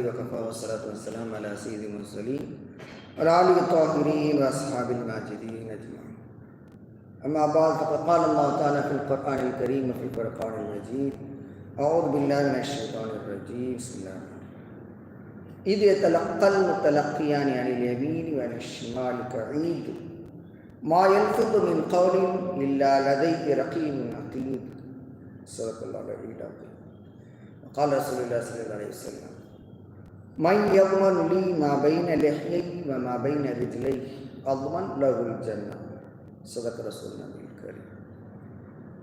وكفى والصلاة والسلام على سيد المرسلين وعلى آله الطاهرين وأصحاب الماجدين أجمعين. أما بعد فقد قال الله تعالى في القرآن الكريم وفي الفرقان المجيد أعوذ بالله من الشيطان الرجيم. بسم الله إذ يتلقى المتلقيان عن اليمين وعن الشمال قعيد ما يلفظ من قول إلا لديه رقيب عتيد صدق الله العلي العظيم. وقال رسول الله صلى الله عليه وسلم من يضمن لي ما بين لحيي وما بين رجلي أضمن له الجنة صدق رسول الله الكريم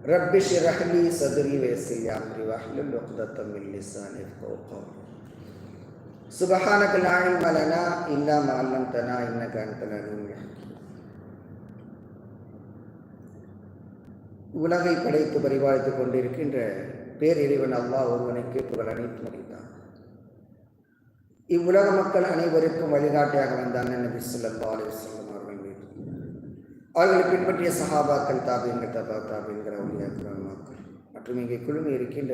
رب اشرح لي صدري ويسر لي أمري واحلل عقدة من لساني يفقهوا قولي سبحانك لا علم لنا إلا ما علمتنا إنك أنت العليم الحكيم உலகை படைத்து பரிபாலித்துக் கொண்டிருக்கின்ற பேரிறைவன் அல்லாஹ் ஒருவனுக்கு புகழ் அனைத்து முடித்தான் இவ்வுலக மக்கள் அனைவருக்கும் வழிகாட்டியாக வந்த அண்ணன் நபி ஸல்லல்லாஹு அலைஹி அவர்கள் மீது. அவர்களை பின்பற்றிய சஹாபாக்கள் தாபியங்கள் தபா தாபியங்கிற ஒளியாக்கள் மக்கள் மற்றும் இங்கே குழுமி இருக்கின்ற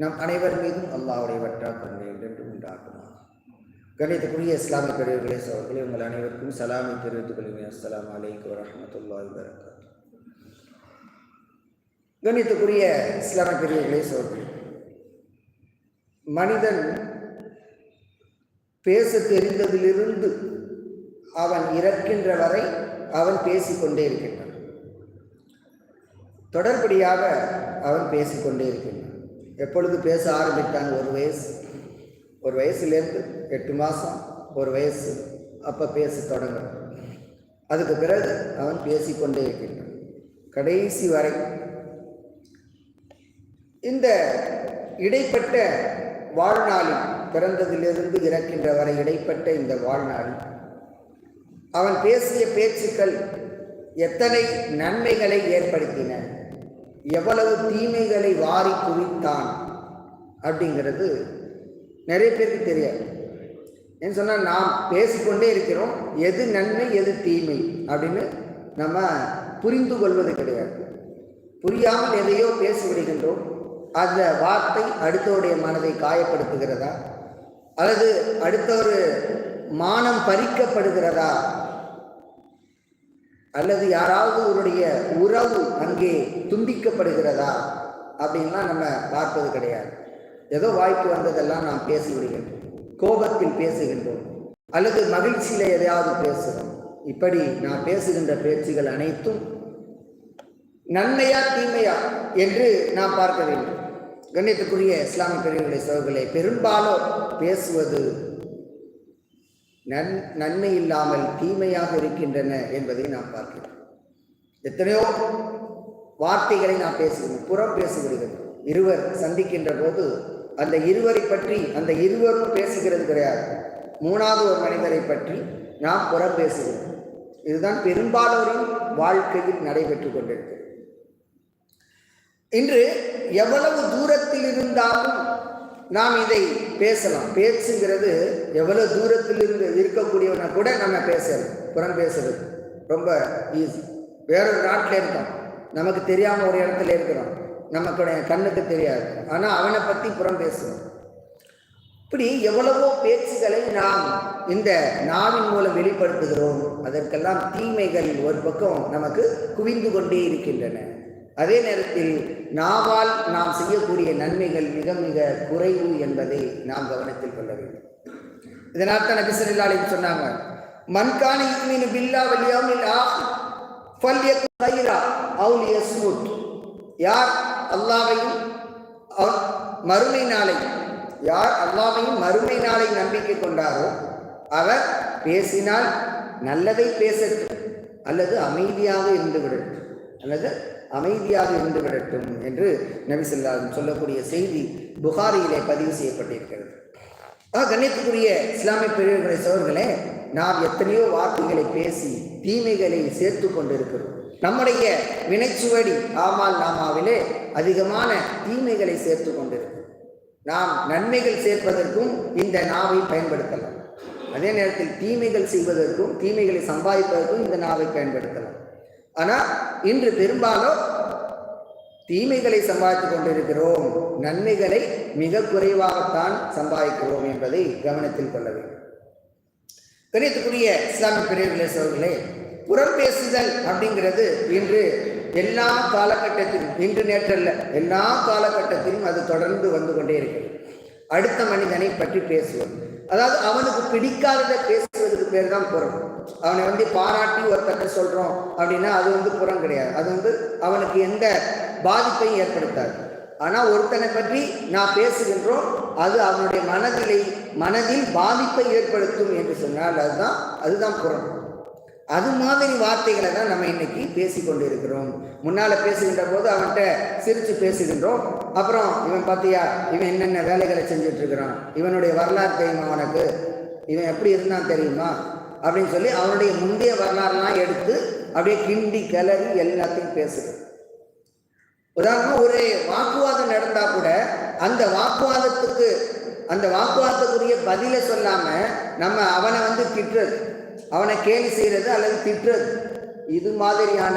நம் அனைவர் மீதும் அல்லாவுடைய வட்டா கருணை என்றென்று உண்டாகுமா கணிதக்குரிய இஸ்லாமிய பெரியவர்களே சோர்களே உங்கள் அனைவருக்கும் சலாமை தெரிவித்துக் கொள்கிறேன். அஸ்லாம் அலைக்கு வரஹ்மத்துல்லாஹி வரகாத்துஹு கணித்துக்குரிய இஸ்லாமிய பெரியவர்களே சோர்களே மனிதன் பேச தெரிந்ததிலிருந்து அவன் இறக்கின்ற வரை அவன் பேசிக்கொண்டே இருக்கின்றான். தொடர்படியாக அவன் பேசிக்கொண்டே இருக்கின்றான். எப்பொழுது பேச ஆரம்பித்தான்? ஒரு வயசு. ஒரு வயசுலேருந்து எட்டு மாதம் ஒரு வயசு. அப்போ பேச தொடங்குறான் அதுக்கு பிறகு அவன் பேசிக்கொண்டே இருக்கின்றான். கடைசி வரை. இந்த இடைப்பட்ட வாழ்நாளில் பிறந்ததிலிருந்து இறக்கின்ற வரை இடைப்பட்ட இந்த வாழ்நாளில் அவன் பேசிய பேச்சுக்கள் எத்தனை நன்மைகளை ஏற்படுத்தின எவ்வளவு தீமைகளை வாரி குவித்தான் அப்படிங்கிறது நிறைய பேருக்கு தெரியாது. ஏன்னு சொன்னால் நாம் பேசிக்கொண்டே இருக்கிறோம் எது நன்மை எது தீமை அப்படின்னு நம்ம புரிந்து கொள்வது கிடையாது. புரியாமல் எதையோ பேசி விடுகின்றோம். அந்த வார்த்தை அடுத்தவருடைய மனதை காயப்படுத்துகிறதா? அல்லது அடுத்த ஒரு மானம் பறிக்கப்படுகிறதா? அல்லது யாராவது ஒருடைய உறவு அங்கே துண்டிக்கப்படுகிறதா? அப்படின்லாம் நம்ம பார்ப்பது கிடையாது. ஏதோ வாய்க்கு வந்ததெல்லாம் நாம் பேசி விடுகின்றோம் கோபத்தில் பேசுகின்றோம். அல்லது மகிழ்ச்சியில் எதையாவது பேசுகிறோம். இப்படி நான் பேசுகின்ற பேச்சுகள் அனைத்தும் நன்மையா தீமையா என்று நாம் பார்க்க வேண்டும். கண்ணியத்துக்குரிய இஸ்லாமிய பெரியவர்களை சோழர்களே பெரும்பாலும் பேசுவது நன் நன்மை இல்லாமல் தீமையாக இருக்கின்றன என்பதை நாம் பார்க்கிறோம். எத்தனையோ வார்த்தைகளை நாம் பேசுகிறோம் புறம் பேசுகிறோம். இருவர் சந்திக்கின்ற போது அந்த இருவரை பற்றி அந்த இருவரும் பேசுகிறது கிடையாது. மூணாவது ஒரு மனிதரை பற்றி நாம் புறம் பேசுகிறோம். இதுதான் பெரும்பாலோரின் வாழ்க்கையில் நடைபெற்று கொண்டிருக்கிறது. இன்று எவ்வளவு தூரத்தில் இருந்தாலும் நாம் இதை பேசலாம். பேச்சுங்கிறது எவ்வளவு தூரத்தில் இருந்து இருக்கக்கூடியவனை கூட நம்ம பேசலாம். புறம் பேசுறது ரொம்ப ஈஸி வேறொரு நாட்டில் இருக்கோம் நமக்கு தெரியாமல் ஒரு இடத்துல இருக்கிறோம் நமக்குடைய கண்ணுக்கு தெரியாது. ஆனால் அவனை பற்றி புறம் பேசுவோம் இப்படி எவ்வளவோ பேச்சுகளை நாம் இந்த நாவின் மூலம் வெளிப்படுத்துகிறோம். அதற்கெல்லாம் தீமைகள் ஒரு பக்கம் நமக்கு குவிந்து கொண்டே இருக்கின்றன. அதே நேரத்தில் நாவால் நாம் செய்யக்கூடிய நன்மைகள் மிக மிக குறைவு என்பதை நாம் கவனத்தில் கொள்ள வேண்டும். இதனால் தான் நபிசல்லாலையும் சொன்னாங்க மண்காணி யுக்மினு பில்லா வலியாமில் ஆஃப் யார் அல்லாவையும் மறுமை நாளை யார் அல்லாவையும் மறுமை நாளை நம்பிக்கை கொண்டாரோ அவர் பேசினால் நல்லதை பேசட்டும் அல்லது அமைதியாக இருந்து விடட்டும் அல்லது அமைதியாக இருந்து விடட்டும் என்று நபிசல்லாரும் சொல்லக்கூடிய செய்தி புகாரியிலே பதிவு செய்யப்பட்டிருக்கிறது. ஆ கண்ணியத்துக்குரிய இஸ்லாமிய பிரிவுகளை சோர்களே நாம் எத்தனையோ வார்த்தைகளை பேசி தீமைகளை சேர்த்து கொண்டிருக்கிறோம். நம்முடைய வினைச்சுவடி ஆமால் நாமாவிலே அதிகமான தீமைகளை சேர்த்து கொண்டிருக்கிறோம். நாம் நன்மைகள் சேர்ப்பதற்கும் இந்த நாவை பயன்படுத்தலாம். அதே நேரத்தில் தீமைகள் செய்வதற்கும் தீமைகளை சம்பாதிப்பதற்கும் இந்த நாவை பயன்படுத்தலாம். ஆனால் இன்று பெரும்பாலும் தீமைகளை சம்பாதித்துக் கொண்டிருக்கிறோம். நன்மைகளை மிக குறைவாகத்தான் சம்பாதிக்கிறோம் என்பதை கவனத்தில் கொள்ள வேண்டும். கணித்துக்குரிய இஸ்லாமிய பெரியவர்களே சோர்களே புறம் பேசுதல் அப்படிங்கிறது இன்று எல்லா காலகட்டத்திலும் இன்று நேற்றல்ல எல்லா காலகட்டத்திலும் அது தொடர்ந்து வந்து கொண்டே இருக்கிறது. அடுத்த மனிதனை பற்றி பேசுவது அதாவது அவனுக்கு பிடிக்காததை பேசுவதற்கு பேர் தான் புறம். அவனை வந்து பாராட்டி ஒருத்தட்ட சொல்றோம் அப்படின்னா அது வந்து புறம் கிடையாது. அது வந்து அவனுக்கு எந்த பாதிப்பையும் ஏற்படுத்தாது. ஆனால் ஒருத்தனை பற்றி நான் பேசுகின்றோம் அது அவனுடைய மனதிலை மனதில் பாதிப்பை ஏற்படுத்தும் என்று சொன்னால் அதுதான் அதுதான் புறம். அது மாதிரி வார்த்தைகளை தான் நம்ம இன்னைக்கு பேசி கொண்டு இருக்கிறோம் முன்னால் பேசுகின்ற போது அவன்கிட்ட சிரித்து பேசுகின்றோம். அப்புறம் இவன் பார்த்தியா இவன் என்னென்ன வேலைகளை செஞ்சுட்டு இருக்கிறான் இவனுடைய வரலாறு தெரியுமா அவனுக்கு இவன் எப்படி இருந்தான் தெரியுமா? அப்படின்னு சொல்லி அவனுடைய முந்தைய வரலாறுலாம் எடுத்து அப்படியே கிண்டி கிளறி எல்லாத்தையும் பேசுகிறோம் உதாரணமாக ஒரு வாக்குவாதம் நடந்தால் கூட அந்த வாக்குவாதத்துக்கு அந்த வாக்குவாதத்துக்குரிய பதிலை சொல்லாமல் நம்ம அவனை வந்து திட்டுறது. அவனை கேலி செய்கிறது அல்லது திட்டுறது. இது மாதிரியான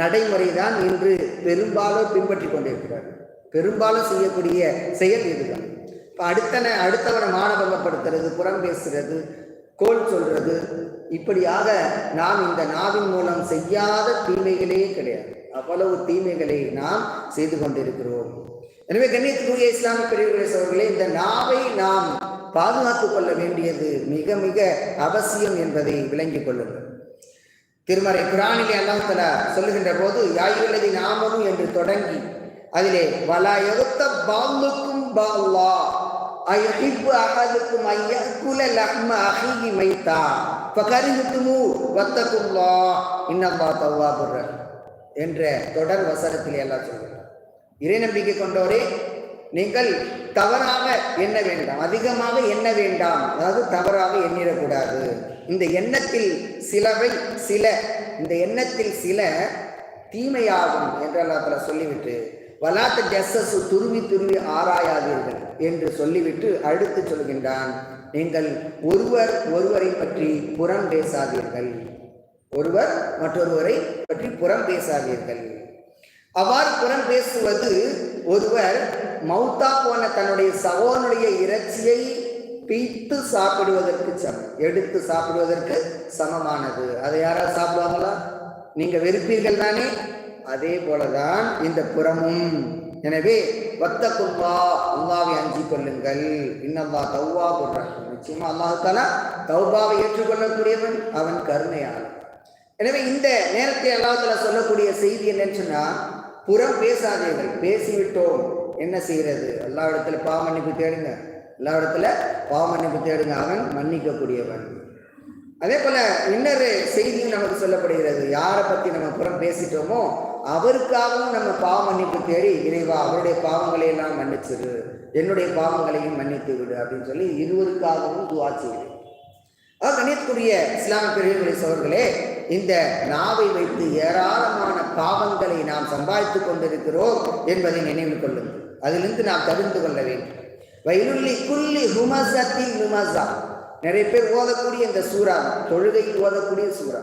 நடைமுறை தான் இன்று பெரும்பாலும் பின்பற்றி கொண்டிருக்கிறார் பெரும்பாலும் செய்யக்கூடிய செயல் இதுதான். இப்போ அடுத்தனை அடுத்தவனை மானபங்கப்படுத்துறது புறம் பேசுறது கோல் சொல்றது இப்படியாக நாம் இந்த நாவின் மூலம் செய்யாத தீமைகளே கிடையாது. அவ்வளவு தீமைகளை நாம் செய்து கொண்டிருக்கிறோம். எனவே கண்ணியத்துக்குரிய இஸ்லாமிய பெரியவர்களே அவர்களே இந்த நாவை நாம் பாதுகாத்துக் கொள்ள வேண்டியது மிக மிக அவசியம் என்பதை விளங்கிக் கொள்ளுங்கள். திருமறை குரானிலே அல்லாஹல சொல்லுகின்ற போது யாயுள்ளதி நாமமும் என்று தொடங்கி அதிலே வலா எகுத்த பாலுக்கும் பால்லா அயஹிப்பு அகதுக்கும் ஐயக்குல லஹ்ம அஹீஹி மைத்தா ஃபகரிஹுத்துமு வத்தகுல்லா இன்னல்லா தவ்வாபுர் என்ற தொடர் வசனத்திலே எல்லாம் சொல்கிறார் இறை நம்பிக்கை கொண்டோரே நீங்கள் தவறாக எண்ண வேண்டாம். அதிகமாக எண்ண வேண்டாம். அதாவது தவறாக எண்ணிடக்கூடாது. இந்த எண்ணத்தில் சிலவை சில. இந்த எண்ணத்தில் சில தீமையாகும் என்று அல்லாத்துல சொல்லிவிட்டு வலாத்த ஜஸ்ஸசு துருவி துருவி ஆராயாதீர்கள் என்று சொல்லிவிட்டு அடுத்து சொல்கின்றான் நீங்கள் ஒருவர் ஒருவரை பற்றி புறம் பேசாதீர்கள். ஒருவர் மற்றொருவரை பற்றி புறம் பேசாதீர்கள். அவ்வாறு புறம் பேசுவது ஒருவர் மௌத்தா போன தன்னுடைய சகோனுடைய இறைச்சியை பீத்து சாப்பிடுவதற்கு சமம். எடுத்து சாப்பிடுவதற்கு சமமானது. அதை யாராவது சாப்பிடுவாங்களா? நீங்க வெறுப்பீர்கள் தானே? அதே போலதான் இந்த புறமும். எனவே வத்த வத்தக்குல்லா அல்லாவை அஞ்சு கொள்ளுங்கள். இன்னல்லா தௌவா போடுறான் நிச்சயமா அல்லாஹால தௌபாவை ஏற்றுக்கொள்ளக்கூடியவன் அவன் கருணையாளன். எனவே இந்த நேரத்தில் அல்லாஹால சொல்லக்கூடிய செய்தி என்னன்னு சொன்னா புறம் பேசாதீர்கள். பேசிவிட்டோம். என்ன செய்கிறது? எல்லா இடத்துல பாவ மன்னிப்பு தேடுங்க. எல்லா இடத்துல பாவ மன்னிப்பு தேடுங்க. அவன் மன்னிக்கக்கூடியவன். அதே போல இன்னொரு செய்தியும் நமக்கு சொல்லப்படுகிறது. யாரை பற்றி நம்ம புறம் பேசிட்டோமோ அவருக்காகவும் நம்ம பாவ மன்னிப்பு தேடி இறைவா அவருடைய பாவங்களை எல்லாம் மன்னிச்சிரு. என்னுடைய பாவங்களையும் மன்னித்து விடு அப்படின்னு சொல்லி இருவருக்காகவும் துவா செய்யுது கணியத்துக்குரிய இஸ்லாமிய பெரியவர்களை சோர்களே இந்த நாவை வைத்து ஏராளமான பாவங்களை நாம் சம்பாதித்துக் கொண்டிருக்கிறோம் என்பதை நினைவு கொள்ளுங்கள். அதிலிருந்து நாம் தெரிந்து கொள்ள வேண்டும். வயலுள்ளி குள்ளி ஹுமசத்தி நுமசா நிறைய பேர் ஓதக்கூடிய இந்த சூறா தொழுகையில் ஓதக்கூடிய சூறா.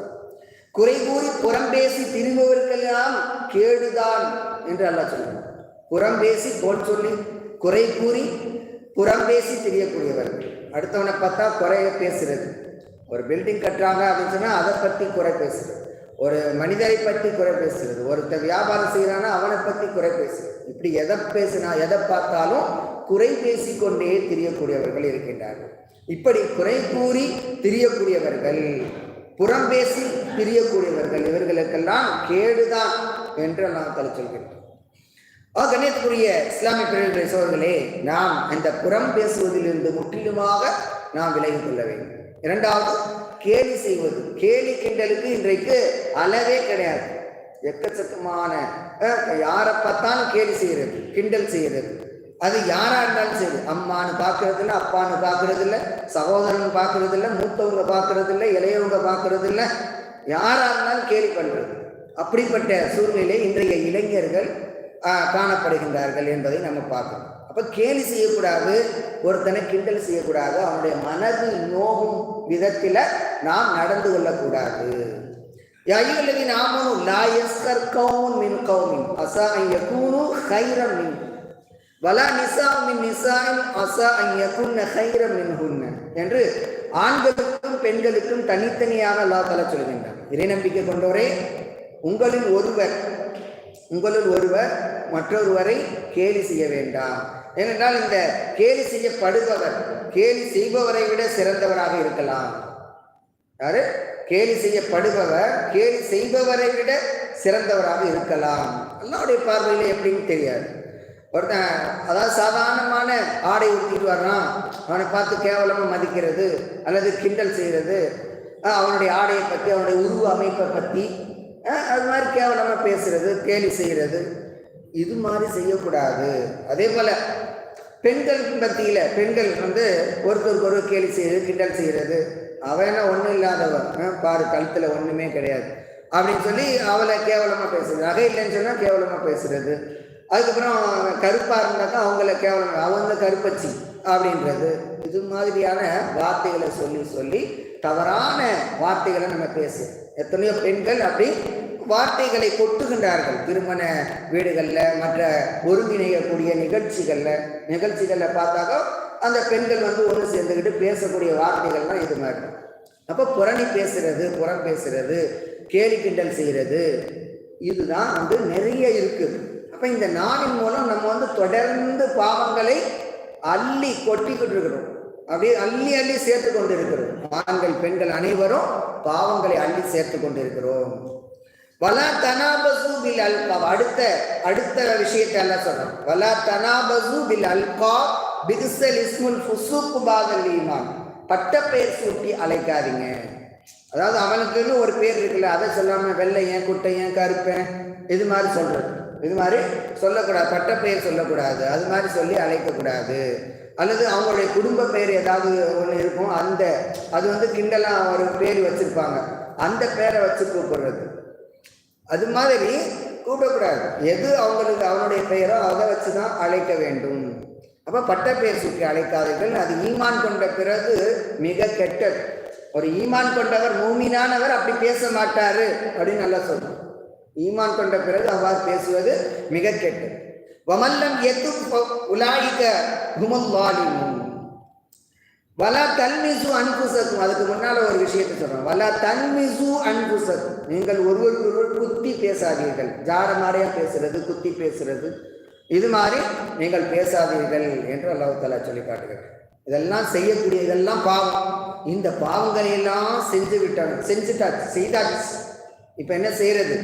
குறை கூறி புறம் பேசி திரும்புவதற்கெல்லாம் கேடுதான் என்று அல்லா சொல்லுவார் புறம் பேசி போல் சொல்லி குறை கூறி புறம் பேசி தெரியக்கூடியவர்கள் அடுத்தவனை பார்த்தா குறைய பேசுறது. ஒரு பில்டிங் கட்டுறாங்க அப்படின்னு சொன்னால் அதை பற்றி குறை பேசுது ஒரு மனிதரை பற்றி குறை பேசுகிறது ஒருத்தர் வியாபாரம் செய்கிறானா அவனை பற்றி குறை பேசுது இப்படி எதை பேசினா எதை பார்த்தாலும் குறை பேசி கொண்டே திரியக்கூடியவர்கள் இருக்கின்றார்கள். இப்படி குறை கூறி திரியக்கூடியவர்கள் புறம் பேசி திரியக்கூடியவர்கள் இவர்களுக்கெல்லாம் கேடுதான் என்று நான் தலை சொல்கிறேன் கண்ணியத்துக்குரிய இஸ்லாமிய பிரிவுகளை சோழர்களே நாம் அந்த புறம் பேசுவதிலிருந்து முற்றிலுமாக நாம் விலகிக் கொள்ள வேண்டும். இரண்டாவது கேலி செய்வது. கேலி கிண்டலுக்கு இன்றைக்கு அளவே கிடையாது. எக்கச்சக்கமான யாரை பார்த்தாலும் கேலி செய்யறது கிண்டல் செய்யறது அது யாரா இருந்தாலும் சரி அம்மானு பார்க்கறது இல்லை அப்பான்னு பார்க்கறது இல்லை சகோதரன் பார்க்கறது இல்லை மூத்தவங்க பார்க்கறது இல்லை இளையவங்க பார்க்கறது இல்லை யாரா இருந்தாலும் கேலி பண்றது. அப்படிப்பட்ட சூழ்நிலை இன்றைய இளைஞர்கள் காணப்படுகின்றார்கள் என்பதை நம்ம பார்க்கணும். அப்போ கேலி செய்யக்கூடாது ஒருத்தனை கிண்டல் செய்யக்கூடாது அவனுடைய மனது நோகும் விதத்தில் நாம் நடந்து கொள்ளக்கூடாது. யா அய்யுஹல்லதீன ஆமனு லா யஸ்கர் கௌமுன் மின் கௌமின் அசா அன் ஹைரம் மின் வலா நிசா மின் நிசாயின் அசா அன் ஹைரம் மின் ஹுன்ன என்று ஆண்களுக்கும் பெண்களுக்கும் தனித்தனியாக அல்லா தலா சொல்கின்றார் இறை நம்பிக்கை கொண்டோரே உங்களில் ஒருவர் உங்களில் ஒருவர் மற்றொருவரை கேலி செய்ய வேண்டாம். ஏனென்றால் இந்த கேலி செய்யப்படுபவர் கேலி செய்பவரை விட சிறந்தவராக இருக்கலாம். யாரு? கேலி செய்யப்படுபவர் கேலி செய்பவரை விட சிறந்தவராக இருக்கலாம். எல்லாருடைய பார்வையில் எப்படின்னு தெரியாது. ஒருத்தன் அதாவது சாதாரணமான ஆடை ஊற்றிட்டு வர்றான் அவனை பார்த்து கேவலமாக மதிக்கிறது அல்லது கிண்டல் செய்கிறது அவனுடைய ஆடையை பற்றி அவனுடைய உருவ அமைப்பை பற்றி அது மாதிரி கேவலமாக பேசுறது கேலி செய்கிறது இது மாதிரி செய்யக்கூடாது. அதே போல் பெண்களுக்கு மத்தியில் பெண்கள் வந்து ஒருத்தருக்கு ஒரு கேலி செய்கிறது கிண்டல் செய்கிறது அவன் என்ன ஒன்றும் இல்லாதவன். பாரு கழுத்தில் ஒன்றுமே கிடையாது. அப்படின்னு சொல்லி அவளை கேவலமாக பேசுறது. நகை இல்லைன்னு சொன்னால் கேவலமாக பேசுறது. அதுக்கப்புறம் கருப்பாக இருந்தாக்கா அவங்கள கேவலம் அவங்க கருப்பச்சி அப்படின்றது. இது மாதிரியான வார்த்தைகளை சொல்லி சொல்லி தவறான வார்த்தைகளை நம்ம பேசு எத்தனையோ பெண்கள் அப்படி வார்த்தைகளை கொட்டுகின்றார்கள். திருமண வீடுகளில் மற்ற ஒருங்கிணையக்கூடிய நிகழ்ச்சிகளில் நிகழ்ச்சிகளில் பார்த்தாக்கா அந்த பெண்கள் வந்து ஒன்று சேர்ந்துக்கிட்டு பேசக்கூடிய வார்த்தைகள்லாம் இது மாதிரி. அப்போ புறணி பேசுறது புறம் பேசுறது கேலி கிண்டல் செய்கிறது இதுதான் வந்து நிறைய இருக்குது. அப்போ இந்த நாளின் மூலம் நம்ம வந்து தொடர்ந்து பாவங்களை அள்ளி கொட்டிக்கிட்டு இருக்கிறோம். அப்படியே அள்ளி அள்ளி சேர்த்து கொண்டு இருக்கிறோம் ஆண்கள் பெண்கள் அனைவரும் பாவங்களை அள்ளி சேர்த்து கொண்டு இருக்கிறோம் வலா தனாபசு பில் அல்கா. அடுத்த அடுத்த விஷயத்தை எல்லாம் சொல்றோம் வலா தனாபசு பில் அல்கா பிக்சல் இஸ்முல் ஃபுசூக் பாதல் ஈமான். பட்ட பெயர் சூட்டி அழைக்காதீங்க. அதாவது அவனுக்குன்னு ஒரு பேர் இருக்குல்ல அதை சொல்லாம வெள்ளையன் குட்டையன் கருப்பேன் இது மாதிரி சொல்றது. இது மாதிரி சொல்லக்கூடாது பட்ட பெயர் சொல்லக்கூடாது அது மாதிரி சொல்லி அழைக்கக்கூடாது. அல்லது அவங்களுடைய குடும்ப பேர் ஏதாவது ஒன்று இருக்கும் அந்த அது வந்து கிண்டலாக ஒரு பேர் வச்சிருப்பாங்க. அந்த பேரை வச்சு கூப்பிடுறது. அது மாதிரி கூப்பிடக்கூடாது. எது அவங்களுக்கு அவனுடைய பெயரோ அதை வச்சு தான் அழைக்க வேண்டும். அப்போ பட்ட பெயர் சுற்றி அழைக்காதீர்கள். அது ஈமான் கொண்ட பிறகு மிக கெட்டது. ஒரு ஈமான் கொண்டவர் மூமினானவர் அப்படி பேச மாட்டாரு அப்படின்னு நல்லா சொல்றோம் ஈமான் கொண்ட பிறகு அவ்வாறு பேசுவது மிக கெட்டது. வமல்லம் எத்து உலாயிக்க குமல் வாலிமும் வலா தன்மிசு அன்புசக்கும். அதுக்கு முன்னால ஒரு விஷயத்தை சொல்றோம் வலா தன்மிசு அன்புசக்கும். நீங்கள் ஒருவருக்கு ஒருவர் குத்தி பேசாதீர்கள். ஜார மாதிரியா பேசுறது குத்தி பேசுறது. இது மாதிரி நீங்கள் பேசாதீர்கள் என்று அல்லாஹு தலா சொல்லி காட்டுகிறார். இதெல்லாம் செய்யக்கூடிய இதெல்லாம் பாவம். இந்த பாவங்களை எல்லாம் செஞ்சு விட்டாங்க செஞ்சுட்டாச்சு செய்தாச்சு. இப்போ என்ன செய்யறது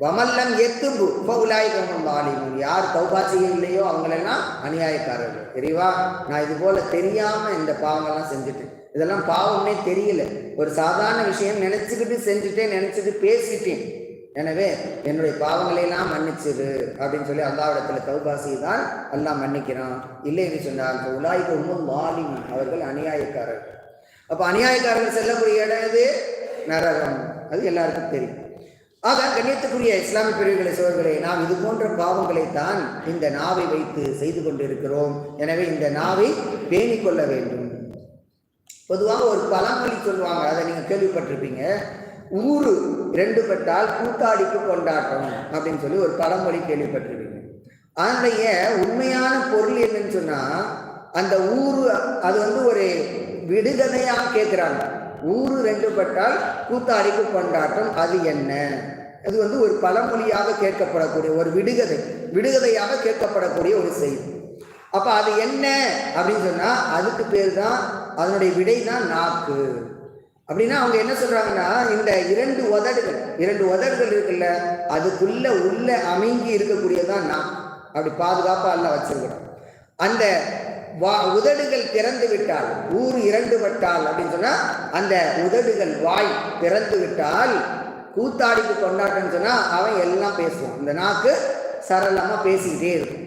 வமல்லம் எத்துபு உலாய்கமம் வாலிமும் யார் தௌபா இல்லையோ அவங்களெல்லாம் அநியாயக்காரர்கள். தெரியவா? நான் இது போல தெரியாம இந்த பாவங்கள்லாம் செஞ்சுட்டேன். இதெல்லாம் பாவம்னே தெரியல. ஒரு சாதாரண விஷயம் நினைச்சுக்கிட்டு செஞ்சுட்டேன் நினைச்சிட்டு பேசிட்டேன். எனவே என்னுடைய பாவங்களையெல்லாம் மன்னிச்சிரு அப்படின்னு சொல்லி அல்லாவிடத்துல தௌபா தான் எல்லாம் மன்னிக்கிறான். இல்லை என்று அந்த உலாய்க்கு உண்மும் வாலிம் அவர்கள் அநியாயக்காரர்கள். அப்போ அநியாயக்காரர்கள் செல்லக்கூடிய இடம் எது? நரகம். அது எல்லாருக்கும் தெரியும். ஆக கண்ணியத்துக்குரிய இஸ்லாமிய பிரிவுகளை சோழர்களே நாம் இது போன்ற பாவங்களை தான் இந்த நாவை வைத்து செய்து கொண்டிருக்கிறோம். எனவே இந்த நாவை பேணிக் கொள்ள வேண்டும். பொதுவாக ஒரு பழமொழி சொல்லுவாங்க அதை நீங்கள் கேள்விப்பட்டிருப்பீங்க. ஊரு ரெண்டு பட்டால் கூத்தாடிக்கு கொண்டாட்டம் அப்படின்னு சொல்லி ஒரு பழமொழி கேள்விப்பட்டிருப்பீங்க. அதனுடைய உண்மையான பொருள் என்னன்னு சொன்னால் அந்த ஊரு அது வந்து ஒரு விடுகதையாக கேட்குறாங்க ஊரு ரெண்டு பட்டால் கூத்தாடிக்கு கொண்டாட்டம். அது என்ன? அது வந்து ஒரு பழமொழியாக கேட்கப்படக்கூடிய ஒரு விடுகதை விடுகதையாக கேட்கப்படக்கூடிய ஒரு செய்தி. அப்போ அது என்ன அப்படின்னு சொன்னால் அதுக்கு பேர் தான் அதனுடைய விடை தான் நாக்கு. அப்படின்னா அவங்க என்ன சொல்றாங்கன்னா இந்த இரண்டு உதடுகள் இரண்டு உதடுகள் இருக்குல்ல அதுக்குள்ள உள்ள அமைங்கி இருக்கக்கூடியதான் நான் அப்படி பாதுகாப்பாக எல்லாம் வச்சிருக்கிறோம் அந்த வா உதடுகள் திறந்து விட்டால் ஊர் இரண்டு விட்டால் அப்படின்னு சொன்னால் அந்த உதடுகள் வாய் திறந்து விட்டால் கூத்தாடிக்கு கொண்டாட்டம்னு சொன்னால் அவன் எல்லாம் பேசுவான். இந்த நாக்கு சரளமாக பேசிக்கிட்டே இருக்கும்.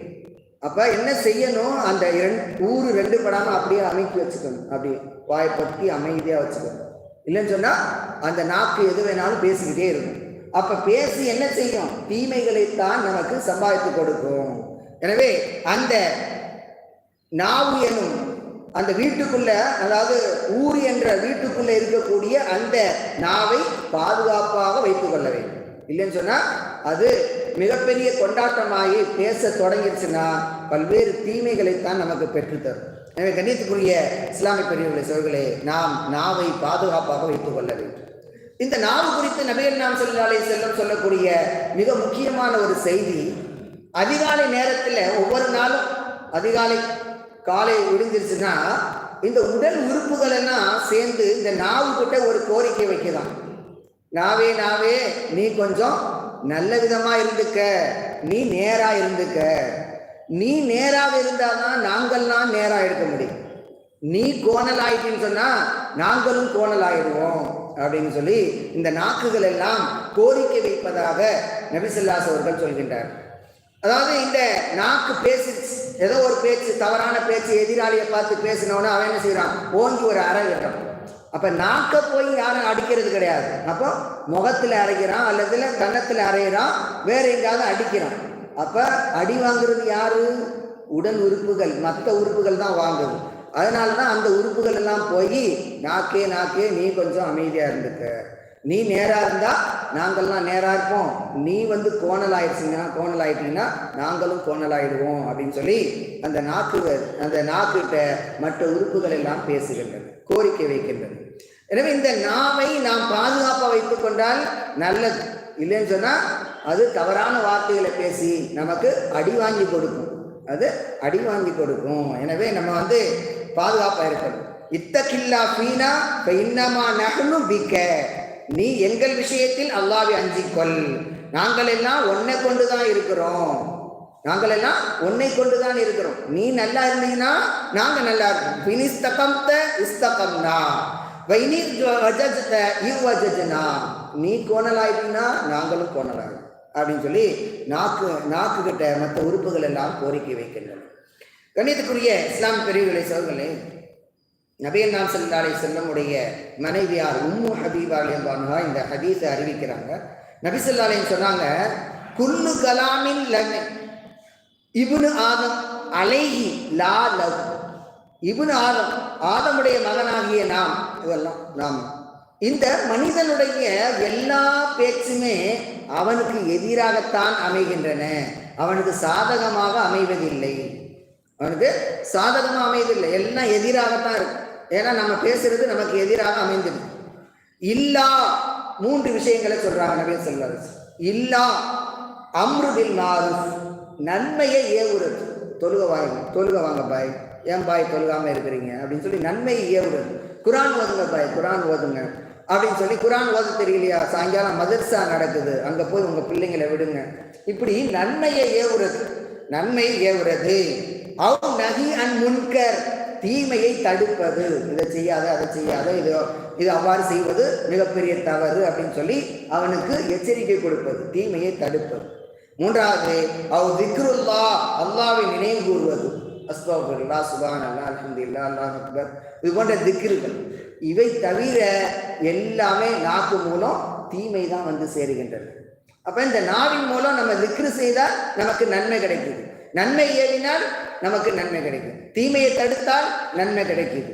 அப்போ என்ன செய்யணும்? அந்த இரண்டு ஊர் ரெண்டு படாமல் அப்படியே அமைக்கி வச்சுக்கணும். அப்படி வாய் பற்றி அமைதியாக வச்சுக்கணும். இல்லைன்னு சொன்னால் அந்த நாக்கு எது வேணாலும் பேசிக்கிட்டே இருக்கும். அப்போ பேசி என்ன செய்யும்? தீமைகளைத்தான் நமக்கு சம்பாதித்து கொடுக்கும். எனவே அந்த நாவு எனும் அந்த வீட்டுக்குள்ள அதாவது ஊர் என்ற வீட்டுக்குள்ள இருக்கக்கூடிய அந்த நாவை பாதுகாப்பாக வைத்துக் கொள்ள வேண்டும். இல்லைன்னு சொன்னா அது மிகப்பெரிய கொண்டாட்டமாகி பேச தொடங்கிடுச்சுன்னா பல்வேறு தீமைகளைத்தான் நமக்கு பெற்றுத்தரும் எனவே கண்ணியத்துக்குரிய இஸ்லாமிய பெரியவர்களை சொல்களே நாம் நாவை பாதுகாப்பாக வைத்துக் கொள்ள வேண்டும். இந்த நாவு குறித்து நபிகள் நாம் சொல்லாலே செல்லும் சொல்லக்கூடிய மிக முக்கியமான ஒரு செய்தி அதிகாலை நேரத்தில் ஒவ்வொரு நாளும் அதிகாலை காலை விடிஞ்சிருச்சுன்னா இந்த உடல் உறுப்புகள் எல்லாம் சேர்ந்து இந்த நாவு கிட்ட ஒரு கோரிக்கை வைக்கலாம் நாவே நாவே நீ கொஞ்சம் நல்ல விதமா இருந்துக்க. நீ நேரா இருந்துக்க. நீ நேராக இருந்தாதான் நாங்கள்லாம் நேரா இருக்க முடியும். நீ கோணல் ஆயிட்டுன்னு சொன்னா நாங்களும் கோணல் ஆயிடுவோம் அப்படின்னு சொல்லி இந்த நாக்குகள் எல்லாம் கோரிக்கை வைப்பதாக நபிசல்லாஸ் அவர்கள் சொல்கின்றார். அதாவது இந்த நாக்கு பேசி ஏதோ ஒரு பேச்சு தவறான பேச்சு எதிராளியை பார்த்து பேசினவொன்னே அவன் என்ன செய்யறான் ஓங்கி ஒரு அறை விடுறான் அப்ப நாக்க போய் யாரும் அடிக்கிறது கிடையாது. அப்போ முகத்துல அரைக்கிறான் அல்லது கன்னத்துல அரைகிறான் வேற எங்கேயாவது அடிக்கிறான். அப்ப அடி வாங்குறது யாரு? உடல் உறுப்புகள் மற்ற உறுப்புகள் தான் வாங்குது. அதனால தான் அந்த உறுப்புகள் எல்லாம் போய் நாக்கே நாக்கே நீ கொஞ்சம் அமைதியா இருந்துக்க. நீ நேரா இருந்தா நாங்கள்லாம் நேரா இருப்போம். நீ வந்து கோணல் ஆயிடுச்சிங்கன்னா கோணல் ஆயிட்டீங்கன்னா நாங்களும் கோணல் ஆயிடுவோம் அப்படின்னு சொல்லி அந்த நாக்கு அந்த நாக்கிட்ட மற்ற உறுப்புகள் எல்லாம் பேசுகின்றன கோரிக்கை வைக்கின்றது. எனவே இந்த நாவை நாம் பாதுகாப்பாக வைத்துக் கொண்டால் நல்லது. இல்லைன்னு சொன்னா அது தவறான வார்த்தைகளை பேசி நமக்கு அடி வாங்கி கொடுக்கும். அது அடி வாங்கி கொடுக்கும். எனவே நம்ம வந்து பாதுகாப்பாக இருக்கணும். இத்தகில்லா ஃபீனா இப்போ இன்னமா நகனும் பிக்க. நீ எங்கள் விஷயத்தில் அல்லாவை அஞ்சிக்கொள். நாங்கள் எல்லாம் ஒன்னை கொண்டு தான் இருக்கிறோம். நாங்கள் எல்லாம் உன்னை கொண்டு தான் இருக்கிறோம். நீ நல்லா இருந்தீங்கன்னா நாங்கள் நல்லா இருக்கோம் பினிஸ்தகம்த இஸ்தகம்னா. வைநீர் வஜஜத இவ்வஜஜனா. நீ கோணலாயிட்டீங்கன்னா நாங்களும் கோணலாயிடும் அப்படின்னு சொல்லி நாக்கு நாக்கு கிட்ட மற்ற உறுப்புகள் எல்லாம் கோரிக்கை வைக்கின்றன கணிதத்துக்குரிய இஸ்லாம் பெரியவர்களை சோழர்களே நபியல் நாம் செல்லாலை செல்லமுடைய மனைவியார் உம்மு ஹபீபாலி என்பாங்க இந்த ஹதீஸை அறிவிக்கிறாங்க. நபி சொல்லாலையும் சொன்னாங்க குல்லு கலாமின் லமை இபுனு ஆதம் அலைஹி லா லவ் இபுனு ஆதம் ஆதமுடைய மகனாகிய நாம் இதெல்லாம் நாம் இந்த மனிதனுடைய எல்லா பேச்சுமே அவனுக்கு எதிராகத்தான் அமைகின்றன. அவனுக்கு சாதகமாக அமைவதில்லை. அவனுக்கு சாதகமாக அமைவதில்லை. எல்லாம் எதிராகத்தான் இருக்கு. ஏன்னா நம்ம பேசுறது நமக்கு எதிராக அமைந்தது. இல்லா மூன்று விஷயங்களை சொல்றாங்க நபி சொல்றாரு இல்லா அம்ருதில் மாறும் நன்மையை ஏவுறது. தொழுக வாங்க தொழுக வாங்க பாய். ஏன் பாய் தொழுகாம இருக்கிறீங்க? அப்படின்னு சொல்லி நன்மையை ஏவுறது. குரான் ஓதுங்க பாய் குரான் ஓதுங்க. அப்படின்னு சொல்லி குரான் ஓத தெரியலையா? சாயங்காலம் மதர்சா நடக்குது. அங்கே போய் உங்கள் பிள்ளைங்களை விடுங்க. இப்படி நன்மையை ஏவுறது. நன்மையை ஏவுறது. அவ் நகி அன் முன்கர். தீமையை தடுப்பது. இதை செய்யாத அதை செய்யாத இது இது அவ்வாறு செய்வது மிகப்பெரிய தவறு அப்படின்னு சொல்லி அவனுக்கு எச்சரிக்கை கொடுப்பது தீமையை தடுப்பது. மூன்றாவது அவ் திக்ருல்லா அல்லாவை நினைவு கூறுவது. அஸ்தாஃபுல்லா சுபான் அல்லா அலமதுல்லா அல்லாஹ் அக்பர். இது போன்ற திக்ருகள். இவை தவிர எல்லாமே நாக்கு மூலம் தீமை தான் வந்து சேருகின்றது. அப்போ இந்த நாவின் மூலம் நம்ம திக்ரு செய்தால் நமக்கு நன்மை கிடைக்குது. நன்மை ஏறினால் நமக்கு நன்மை கிடைக்கும். தீமையை தடுத்தால் நன்மை கிடைக்குது.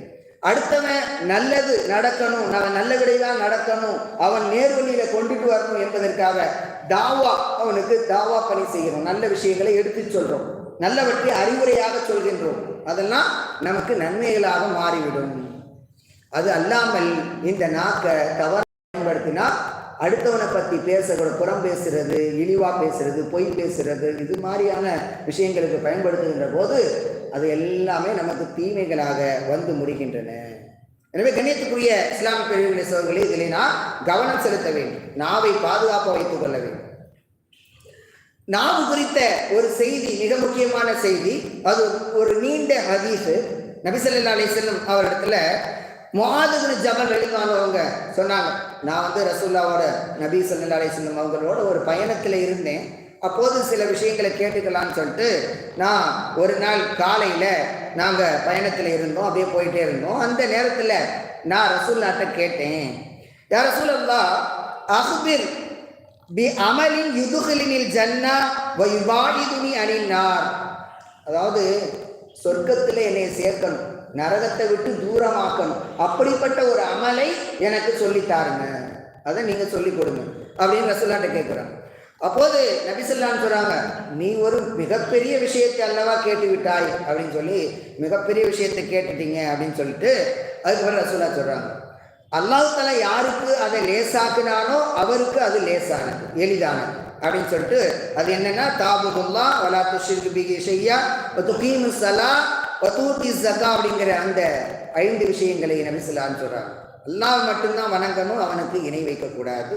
அடுத்தவன் நல்லது நடக்கணும் நம்ம நல்ல விடைதான் நடக்கணும் அவன் நேர்வழியில கொண்டுட்டு வரணும் என்பதற்காக தாவா அவனுக்கு தாவா பணி செய்கிறோம். நல்ல விஷயங்களை எடுத்து சொல்றோம். நல்லவற்றை அறிவுரையாக சொல்கின்றோம். அதெல்லாம் நமக்கு நன்மைகளாக மாறிவிடும். அது அல்லாமல் இந்த நாக்கை தவறு பயன்படுத்தினால் அடுத்தவனை பற்றி பேசக்கூட புறம் பேசுறது இழிவாக பேசுறது பொய் பேசுறது இது மாதிரியான விஷயங்களுக்கு பயன்படுத்துகின்ற போது அது எல்லாமே நமக்கு தீமைகளாக வந்து முடிகின்றன. எனவே கண்ணியத்துக்குரிய இஸ்லாமிய பிரிவுகளை சோழர்களே இதில் நான் கவனம் செலுத்த வேண்டும். நாவை பாதுகாப்பாக வைத்துக் கொள்ள வேண்டும். நாவு குறித்த ஒரு செய்தி மிக முக்கியமான செய்தி அது ஒரு நீண்ட ஹதீஸ். நபிசல்லா அலிசல்லம் அவரிடத்துல முகாதுகுரு ஜபல் வெளிவானவங்க சொன்னாங்க. நான் வந்து ரசூல்லாவோட நபி சொல்லி சொல்லும் அவங்களோட ஒரு பயணத்தில் இருந்தேன். அப்போது சில விஷயங்களை கேட்டுக்கலாம்னு சொல்லிட்டு நான் ஒரு நாள் காலையில் நாங்கள் பயணத்தில் இருந்தோம். அப்படியே போயிட்டே இருந்தோம். அந்த நேரத்தில் நான் ரசூல்லாட்ட கேட்டேன். யார் ரசூல்லா அஹ்பிர் பி அமலின் யுதுகலினில் ஜன்னா துணி அணினார் அதாவது சொர்க்கத்தில் என்னை சேர்க்கணும். நரகத்தை விட்டு தூரமாக்கணும். அப்படிப்பட்ட ஒரு அமலை எனக்கு சொல்லித்தாருங்க அதை நீங்கள் சொல்லி கொடுங்க. அப்படின்னு ரசுல்லாட்ட கேட்குறாங்க அப்போது நபிசுல்லான்னு சொல்கிறாங்க நீ ஒரு மிகப்பெரிய விஷயத்தை அல்லவா கேட்டு விட்டாய்? அப்படின்னு சொல்லி மிகப்பெரிய விஷயத்தை கேட்டுட்டீங்க. அப்படின்னு சொல்லிட்டு அதுக்கப்புறம் ரசூல்லா சொல்கிறாங்க அல்லாஹால யாருக்கு அதை லேசாக்குனானோ அவருக்கு அது லேசானது எளிதானது. அப்படின்னு சொல்லிட்டு அது என்னன்னா தாபுதுல்லா வலா துஷிர்கு பிகி ஷையா துகீமு சலா பத்தூர்த்தி ஜக்கா அப்படிங்கிற அந்த ஐந்து விஷயங்களை நபிசுல்லான்னு சொல்கிறாங்க அல்லாஹ் மட்டும்தான் வணங்கணும் அவனுக்கு இணை வைக்கக்கூடாது.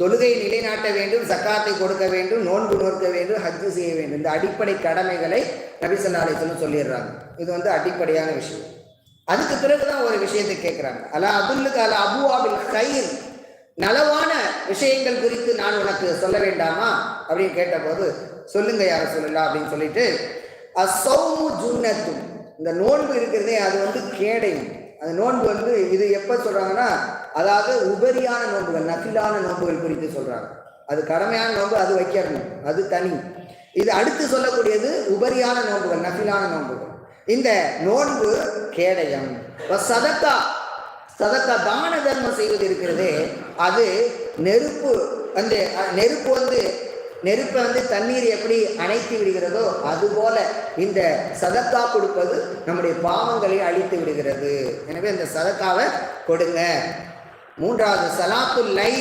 தொழுகையை நிலைநாட்ட வேண்டும் சக்காத்தை கொடுக்க வேண்டும் நோன்பு நோக்க வேண்டும் ஹஜ்ஜு செய்ய வேண்டும். இந்த அடிப்படை கடமைகளை நபிசல்லா அலிஸ்லம் சொல்லிடுறாங்க. இது வந்து அடிப்படையான விஷயம். அதுக்கு பிறகுதான் ஒரு விஷயத்தை கேட்குறாங்க. அலா அதுல்லுக்கு அலா அபுவாபில் கயிர் நலவான விஷயங்கள் குறித்து நான் உனக்கு சொல்ல வேண்டாமா? அப்படின்னு கேட்டபோது சொல்லுங்க யார சொல்லலாம் அப்படின்னு சொல்லிட்டு அசௌமு ஜுன்னத்தும் இந்த நோன்பு இருக்கிறதே அது வந்து கேடையும் அந்த நோன்பு வந்து இது எப்போ சொல்கிறாங்கன்னா அதாவது உபரியான நோன்புகள் நஃபிலான நோன்புகள் குறித்து சொல்கிறாங்க அது கடமையான நோன்பு அது வைக்கணும். அது தனி. இது அடுத்து சொல்லக்கூடியது உபரியான நோன்புகள் நஃபிலான நோன்புகள். இந்த நோன்பு கேடயம். சதக்கா. சதக்கா தான தர்மம் செய்வது இருக்கிறதே அது நெருப்பு. அந்த நெருப்பு வந்து நெருப்பை வந்து தண்ணீர் எப்படி அணைத்து விடுகிறதோ அதுபோல இந்த சதக்கா கொடுப்பது நம்முடைய பாவங்களை அழித்து விடுகிறது. எனவே இந்த சதக்காவை கொடுங்க. மூன்றாவது சலாத்து லை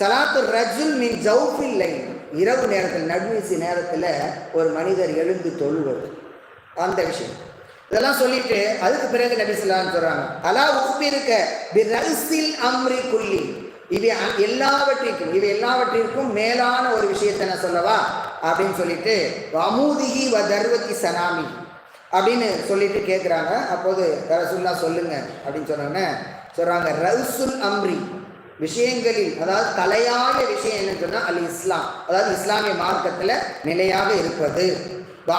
சலாத்து ரஜுல் மின் ஜவுஃபில் லை இரவு நேரத்தில் நடுவீசி நேரத்தில் ஒரு மனிதர் எழுந்து தொழுவது. அந்த விஷயம். இதெல்லாம் சொல்லிட்டு அதுக்கு பிறகு நபி சொல்லான்னு சொல்றாங்க. அலா உப்பிருக்க அம்ரி குல்லி. இவை எல்லாவற்றிற்கும் இவை எல்லாவற்றிற்கும் மேலான ஒரு விஷயத்தை நான் சொல்லவா? அப்படின்னு சொல்லிட்டு அமூதிகி வ தர்வதி சனாமி அப்படின்னு சொல்லிட்டு கேட்குறாங்க அப்போது ரசுல்லா சொல்லுங்க அப்படின்னு சொன்னோன்னே சொல்கிறாங்க ரவுசுல் அம்ரி விஷயங்களில் அதாவது தலையாய விஷயம் என்னன்னு சொன்னால் அல் இஸ்லாம். அதாவது இஸ்லாமிய மார்க்கத்தில் நிலையாக இருப்பது.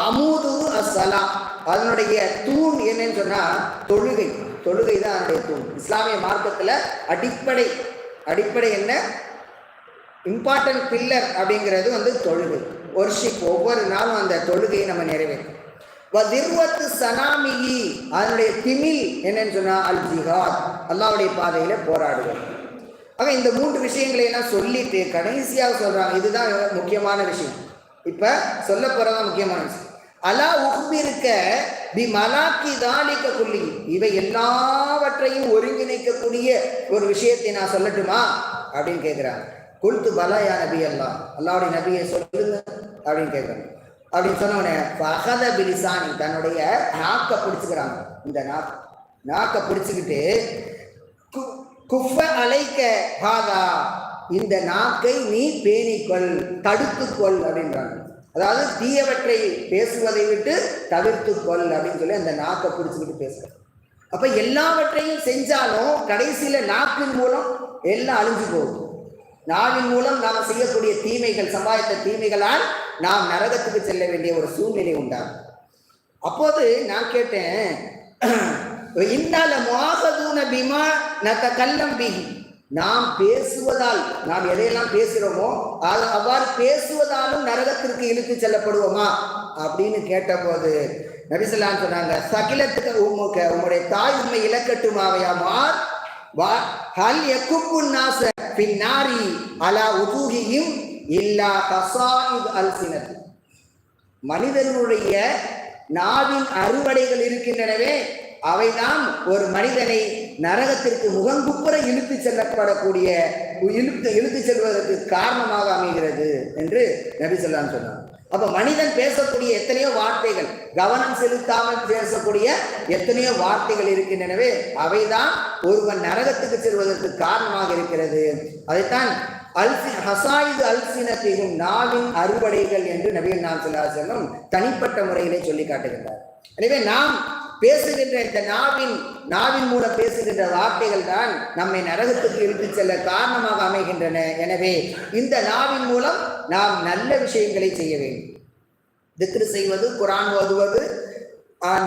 அமூது அசலா அதனுடைய தூண் என்னன்னு சொன்னால் தொழுகை. தொழுகை தான் அதனுடைய தூண். இஸ்லாமிய மார்க்கத்தில் அடிப்படை அடிப்படை என்ன? இம்பார்ட்டன்ட் பில்லர் அப்படிங்கிறது வந்து தொழுகை. ஒர்ஷிப் ஒவ்வொரு நாளும் அந்த தொழுகையை நம்ம நிறைவேற்றும் வதிர்வத்து சனாமிகி அதனுடைய திமில் என்னன்னு சொன்னால் அல் ஜிஹாத் அல்லாவுடைய பாதையில் போராடுவோம். ஆக இந்த மூன்று விஷயங்களை எல்லாம் சொல்லிட்டு கடைசியாக சொல்கிறாங்க இதுதான் முக்கியமான விஷயம். இப்போ சொல்ல போகிறதான் முக்கியமான விஷயம். அலா உஹ்பிருக்க பி மலாக்கி தாலிக்க குள்ளி இவை எல்லாவற்றையும் ஒருங்கிணைக்கக்கூடிய ஒரு விஷயத்தை நான் சொல்லட்டுமா? அப்படின்னு கேட்குறாங்க குல்து பலயா நபி அல்லா அல்லாவுடைய நபியை சொல்லுங்க. அப்படின்னு கேட்குறாங்க அப்படின்னு சொன்னவனே ஃபஹத பிலிசானி தன்னுடைய நாக்கை பிடிச்சிக்கிறாங்க. இந்த நாக்கு நாக்கை பிடிச்சிக்கிட்டு கு- குஃப அலைக்க பாதா இந்த நாக்கை நீ பேணிக்கொள் தடுத்துக்கொள் அப்படின்றாங்க. அதாவது தீயவற்றை பேசுவதை விட்டு தவிர்த்து கொள் அப்படின்னு சொல்லி அந்த நாக்கை பிடிச்சிக்கிட்டு பேசுகிறேன் அப்போ எல்லாவற்றையும் செஞ்சாலும் கடைசியில் நாக்கின் மூலம் எல்லாம் அழிஞ்சு போகும். நாவின் மூலம் நாம் செய்யக்கூடிய தீமைகள் சம்பாதித்த தீமைகளால் நாம் நரகத்துக்கு செல்ல வேண்டிய ஒரு சூழ்நிலை உண்டாகும். அப்போது நான் கேட்டேன் இன்னால முஆகதூன பிமா நத்த கல்லம் நாம் பேசுவதால் நாம் எதையெல்லாம் பேசுகிறோமோ அது அவ்வாறு பேசுவதாலும் நரகத்திற்கு இழுத்து செல்லப்படுவோமா? அப்படின்னு கேட்டபோது நபிசல்லாம் சொன்னாங்க சகிலத்துக்கு உம்முக்க உம்முடைய தாய் உண்மை இலக்கட்டுமாவையாமார் ஹல் எக்குப்பு நாச பின்னாரி அலா உதூகியும் இல்லா கசாயித் அல்சினத். மனிதனுடைய நாவின் அறுவடைகள் இருக்கின்றனவே அவைதான் ஒரு மனிதனை நரகத்திற்கு முகங்குப்புற இழுத்து செல்லப்படக்கூடிய இழுத்து இழுத்து செல்வதற்கு காரணமாக அமைகிறது என்று நபி சொல்லான் சொன்னார். அப்ப மனிதன் பேசக்கூடிய எத்தனையோ வார்த்தைகள் கவனம் செலுத்தாமல் பேசக்கூடிய எத்தனையோ வார்த்தைகள் இருக்கின்றனவே அவைதான் ஒருவன் நரகத்துக்கு செல்வதற்கு காரணமாக இருக்கிறது. அதைத்தான் அல்சி ஹசாயுது அல்சினத்தையும் நாவின் அறுவடைகள் என்று நபிகள் நாம் செல்லும் தனிப்பட்ட முறையிலே சொல்லி காட்டுகின்றார். எனவே நாம் பேசுகின்ற இந்த நாவின் நாவின் மூலம் பேசுகின்ற வார்த்தைகள் தான் நம்மை நரகத்துக்கு இழுத்துச் செல்ல காரணமாக அமைகின்றன. எனவே இந்த நாவின் மூலம் நாம் நல்ல விஷயங்களை செய்ய வேண்டும். திக்ரு செய்வது குரான் ஓதுவது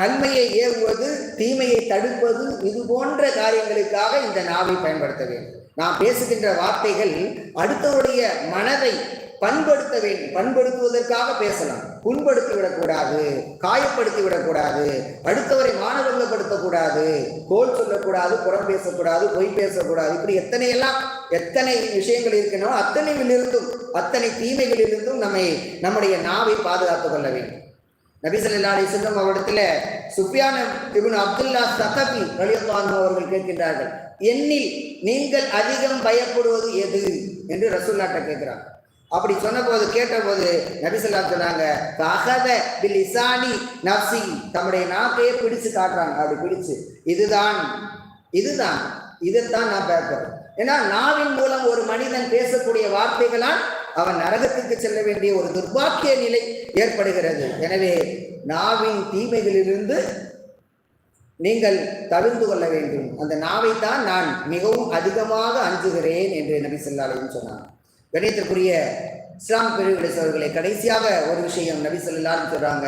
நன்மையை ஏவுவது தீமையை தடுப்பது இது போன்ற காரியங்களுக்காக இந்த நாவை பயன்படுத்த வேண்டும். நாம் பேசுகின்ற வார்த்தைகள் அடுத்தவருடைய மனதை பண்படுத்த வேண்டும். பண்படுத்துவதற்காக பேசலாம். புண்படுத்தி விடக்கூடாது காயப்படுத்தி விடக்கூடாது அடுத்தவரை மானபங்கப்படுத்தக்கூடாது. கோல் சொல்லக்கூடாது புறம் பேசக்கூடாது பொய் பேசக்கூடாது. இப்படி எத்தனை எல்லாம் எத்தனை விஷயங்கள் இருக்கணும் அத்தனையிலிருந்தும் அத்தனை தீமைகளிலிருந்தும் நம்மை நம்முடைய நாவை பாதுகாத்துக் கொள்ள வேண்டும். நபி ஸல்லல்லாஹு அலைஹி வஸல்லம் அவரிடத்துல சுஃபியான இப்னு அப்துல்லா சதபி ரலியல்லாஹு அவர்கள் கேட்கின்றார்கள் என்னில் நீங்கள் அதிகம் பயப்படுவது எது? என்று ரசூல்லாட்ட கேட்கிறார். அப்படி சொன்னபோது கேட்டபோது நபி ஸல்லல்லாஹு சொன்னாங்க அகத பில் இசானி நஃப்சி தம்முடைய நாக்கையே பிடிச்சு காட்டுறாங்க அப்படி பிடிச்சு. இதுதான் இதுதான் இதைத்தான் நான் பயப்படுறேன் ஏன்னா நாவின் மூலம் ஒரு மனிதன் பேசக்கூடிய வார்த்தைகளால் அவன் நரகத்துக்கு செல்ல வேண்டிய ஒரு துர்பாக்கிய நிலை ஏற்படுகிறது. எனவே நாவின் தீமைகளிலிருந்து நீங்கள் தவிர்ந்து கொள்ள வேண்டும். அந்த நாவை தான் நான் மிகவும் அதிகமாக அஞ்சுகிறேன் என்று நபி சொல்லாலையும் சொன்னான் கணியத்திற்குரிய இஸ்லாம் பிரிவுகளை அவர்களை கடைசியாக ஒரு விஷயம் நபி சொல்லாலும் சொல்றாங்க.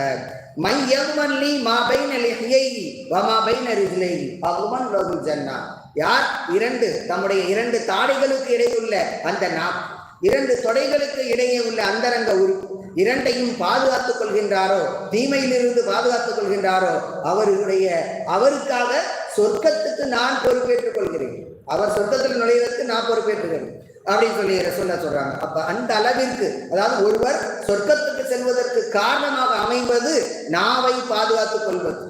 மை யகுமன்லி மா பைன லிஹ்யைஹி வ மா பைன ரிஜ்லைஹி அகுமன் லஹுல் ஜன்னா. யார்? இரண்டு தம்முடைய இரண்டு தாடைகளுக்கு இடையுள்ள அந்த நா இரண்டு தொடைகளுக்கு இடையே உள்ள அந்தரங்க உறுப்பு இரண்டையும் பாதுகாத்துக் கொள்கின்றாரோ தீமையிலிருந்து பாதுகாத்துக் கொள்கின்றாரோ அவருடைய அவருக்காக சொர்க்கத்துக்கு நான் பொறுப்பேற்றுக் கொள்கிறேன். அவர் சொர்க்கத்தில் நுழைவதற்கு நான் பொறுப்பேற்றுகிறேன். அப்படின்னு சொல்லி சொல்ல சொல்றாங்க. அப்ப அந்த அளவிற்கு அதாவது ஒருவர் சொர்க்கத்துக்கு செல்வதற்கு காரணமாக அமைவது நாவை பாதுகாத்துக் கொள்வது.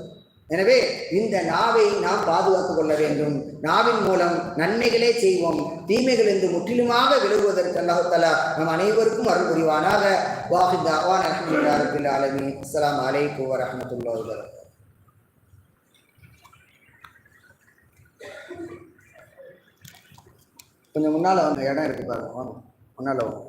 எனவே இந்த நாவை நாம் பாதுகாத்துக் கொள்ள வேண்டும். நாவின் மூலம் நன்மைகளே செய்வோம். தீமைகள் இருந்து முற்றிலுமாக விலகுவதற்கு அல்லாஹாலா நம் அனைவருக்கும் அருள் புரிவானாக. வாஹித் அவான் அஹமதுல்லா ரபில் ஆலமி அஸ்லாம் அலைக்கும் வரமத்துல்லா கொஞ்சம் முன்னால் வந்து இடம் இருக்கு பாருங்க வாங்க முன்னால் வாங்க